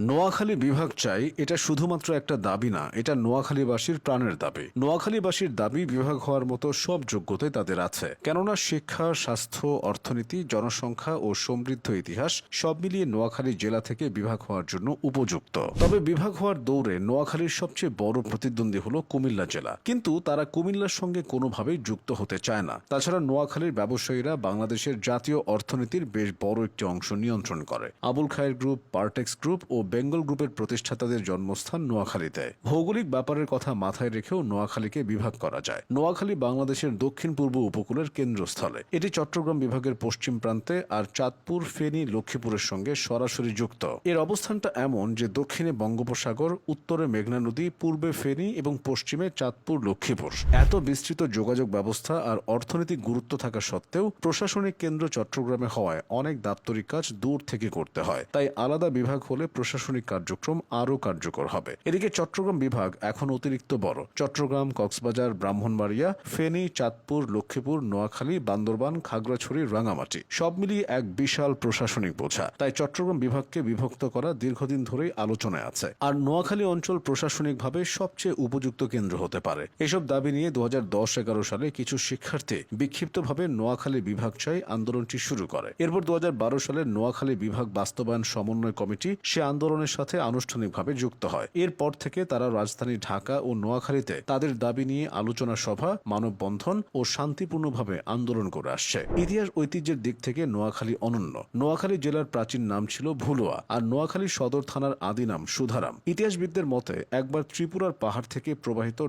নোয়াখালী বিভাগ চাই, এটা শুধুমাত্র একটা দাবি না, এটা নোয়াখালীবাসীর প্রাণের দাবি। নোয়াখালীবাসীর দাবি বিভাগ হওয়ার মতো সব যোগ্যতাই তাদের আছে। কেননা শিক্ষা, স্বাস্থ্য, অর্থনীতি, জনসংখ্যা ও সমৃদ্ধ ইতিহাস সব মিলিয়ে নোয়াখালী জেলা থেকে বিভাগ হওয়ার জন্য উপযুক্ত। তবে বিভাগ হওয়ার দৌড়ে নোয়াখালীর সবচেয়ে বড় প্রতিদ্বন্দ্বী হলো কুমিল্লা জেলা। কিন্তু তারা কুমিল্লার সঙ্গে কোনোভাবেই যুক্ত হতে চায় না। তাছাড়া নোয়াখালীর ব্যবসায়ীরা বাংলাদেশের জাতীয় অর্থনীতির বেশ বড় একটি অংশ নিয়ন্ত্রণ করে। Abul Khair group, Partex group ও বেঙ্গল গ্রুপের প্রতিষ্ঠাতাদের জন্মস্থান নোয়াখালীতে। ভৌগোলিক ব্যাপারের কথা মাথায় রেখেও নোয়াখালীকে বিভাগ করা যায়। নোয়াখালী বাংলাদেশের দক্ষিণ পূর্ব উপকূলের কেন্দ্রস্থলে। এটি চট্টগ্রাম বিভাগের পশ্চিম প্রান্তে আর চাঁদপুর, ফেনী, লক্ষ্মীপুরের সঙ্গে সরাসরি যুক্ত। এর অবস্থানটা এমন যে দক্ষিণে বঙ্গোপসাগর, উত্তরে মেঘনা নদী, পূর্বে ফেনী এবং পশ্চিমে চাঁদপুর, লক্ষ্মীপুর। এত বিস্তৃত যোগাযোগ ব্যবস্থা আর অর্থনৈতিক গুরুত্ব থাকা সত্ত্বেও প্রশাসনিক কেন্দ্র চট্টগ্রামে হওয়ায় অনেক দাপ্তরিক কাজ দূর থেকে করতে হয়। তাই আলাদা বিভাগ হলে প্রশাসনিক কার্যক্রম আরও কার্যকর হবে। এদিকে চট্টগ্রাম বিভাগ এখন অতিরিক্ত বড়। চট্টগ্রাম, কক্সবাজার, ব্রাহ্মণবাড়িয়া, ফেনী, চাঁদপুর, লক্ষ্মীপুর, নোয়াখালী, বান্দরবান, খাগড়াছড়ি রাঙামাটি সব মিলিয়ে এক বিশাল প্রশাসনিক বোঝা। তাই চট্টগ্রাম বিভাগকে বিভক্ত করা দীর্ঘদিন ধরেই আলোচনায় আছে। আর নোয়াখালী অঞ্চল প্রশাসনিকভাবে সবচেয়ে উপযুক্ত কেন্দ্র হতে পারে। এসব দাবি নিয়ে দু হাজার দশ এগারো সালে কিছু শিক্ষার্থী বিক্ষিপ্তভাবে নোয়াখালী বিভাগ চাই আন্দোলনটি শুরু করে। এরপর দু হাজার বারো সালে নোয়াখালী বিভাগ বাস্তবায়ন সমন্বয় কমিটি সে আন্দোলনের সাথে আনুষ্ঠানিকভাবে যুক্ত হয়। এরপর থেকে তারা রাজধানী ঢাকা ও নোয়াখালীতে তাদের দাবি নিয়ে আলোচনা সভা, মানববন্ধন ও শান্তিপূর্ণভাবে আন্দোলন করে আসছে। ইতিহাস ঐতিহ্যের দিক থেকে নোয়াখালী অনন্য। নোয়াখালী জেলার প্রাচীন নাম ছিল ভুলুয়া আর নোয়াখালী সদর থানার আদি নাম সুধারাম। ইতিহাসবিদদের মতে, একবার ত্রিপুরার পাহাড় থেকে প্রবাহিত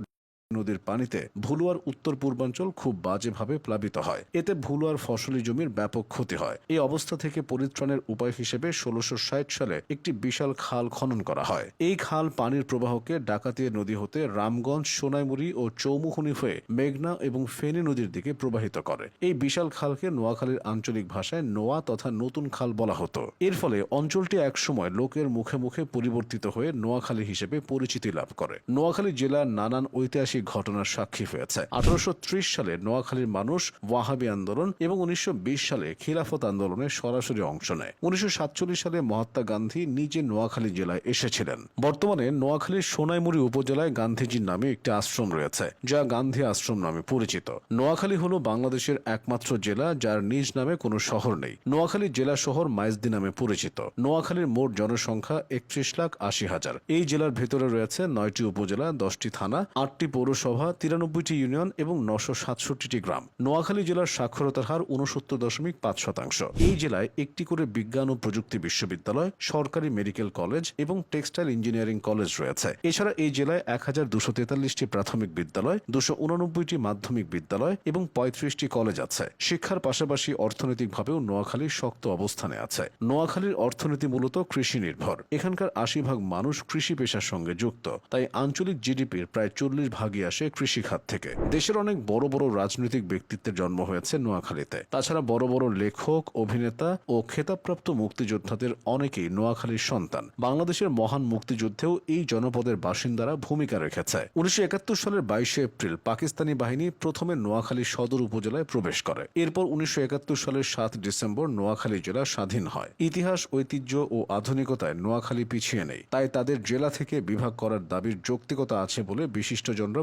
নদীর পানিতে ভুলুয়ার উত্তর পূর্বাঞ্চল খুব বাজেভাবে প্লাবিত হয়। এতে ভুলুয়ার ফসলি জমির ব্যাপক ক্ষতি হয়। এই অবস্থা থেকে পরিত্রাণের উপায় হিসেবে ষোলোশো সালে একটি বিশাল খাল খনন করা হয়। এই খাল পানির প্রবাহকে ডাকাতিয়া নদী হতে রামগঞ্জ, সোনাইমুড়ি ও চৌমুখনি হয়ে মেঘনা এবং ফেনী নদীর দিকে প্রবাহিত করে। এই বিশাল খালকে নোয়াখালীর আঞ্চলিক ভাষায় নোয়া তথা নতুন খাল বলা হতো। এর ফলে অঞ্চলটি একসময় লোকের মুখে মুখে পরিবর্তিত হয়ে নোয়াখালী হিসেবে পরিচিতি লাভ করে। নোয়াখালী জেলার নানান ঐতিহাসিক ঘটনার সাক্ষী হয়েছে। আঠারোশো ত্রিশ সালে নোয়াখালীর মানুষ ওয়াহাবি আন্দোলন এবং উনিশশো সালে খিলাফত আন্দোলনে সরাসরি অংশ নেয়। উনিশশো সালে মহাত্মা গান্ধী নিজে নোয়াখালী জেলায় এসেছিলেন। বর্তমানে নোয়াখালীর সোনাইমুড়ি উপজেলায় গান্ধীজির নামে একটি আশ্রম রয়েছে, যা গান্ধী আশ্রম নামে পরিচিত। নোয়াখালী হল বাংলাদেশের একমাত্র জেলা যার নিজ নামে কোনো শহর নেই। নোয়াখালী জেলা শহর মাইজদি নামে পরিচিত। নোয়াখালীর মোট জনসংখ্যা একত্রিশ লাখ আশি হাজার। এই জেলার ভেতরে রয়েছে নয়টি উপজেলা, দশটি থানা, আটটি পৌরসভা, তিরানব্বইটি ইউনিয়ন এবং নশো সাতষট্টিটি গ্রাম। নোয়াখালী জেলার সাক্ষরতার হার উনসত্তর দশমিক পাঁচ শতাংশ। এই জেলায় একটি করে বিজ্ঞান ও প্রযুক্তি বিশ্ববিদ্যালয়, সরকারি মেডিকেল কলেজ এবং টেক্সটাইল ইঞ্জিনিয়ারিং কলেজ রয়েছে। এছাড়া এই জেলায় এক হাজার দুশো তেতাল্লিশটি প্রাথমিক বিদ্যালয়, দুশো উননব্বইটি মাধ্যমিক বিদ্যালয় এবং পঁয়ত্রিশটি কলেজ আছে। শিক্ষার পাশাপাশি অর্থনৈতিকভাবেও নোয়াখালী শক্ত অবস্থানে আছে। নোয়াখালীর অর্থনীতি মূলত কৃষি নির্ভর। এখানকার আশি ভাগ মানুষ কৃষি পেশার সঙ্গে যুক্ত। তাই আঞ্চলিক জিডিপির প্রায় চল্লিশ ভাগই আসে কৃষি খাত থেকে। দেশের অনেক বড় বড় রাজনৈতিক ব্যক্তিত্বের জন্ম হয়েছে নোয়াখালীতে। তাছাড়া বড় বড় লেখক, অভিনেতা ও খেতাবপ্রাপ্ত মুক্তিযোদ্ধাদের অনেকেই নোয়াখালীর সন্তান। বাংলাদেশের মহান মুক্তিযুদ্ধেও এই জনপদের বাসিন্দারা ভূমিকা রেখেছে। উনিশশো একাত্তর সালের বাইশে এপ্রিল পাকিস্তানি বাহিনী প্রথমে নোয়াখালী সদর উপজেলায় প্রবেশ করে। এরপর উনিশশো একাত্তর সালের সাত ডিসেম্বর নোয়াখালী জেলা স্বাধীন হয়। ইতিহাস, ঐতিহ্য ও আধুনিকতায় নোয়াখালী পিছিয়ে নেই। তাই তাদের জেলা থেকে বিভাগ করার দাবির যৌক্তিকতা আছে বলে বিশিষ্টজনরা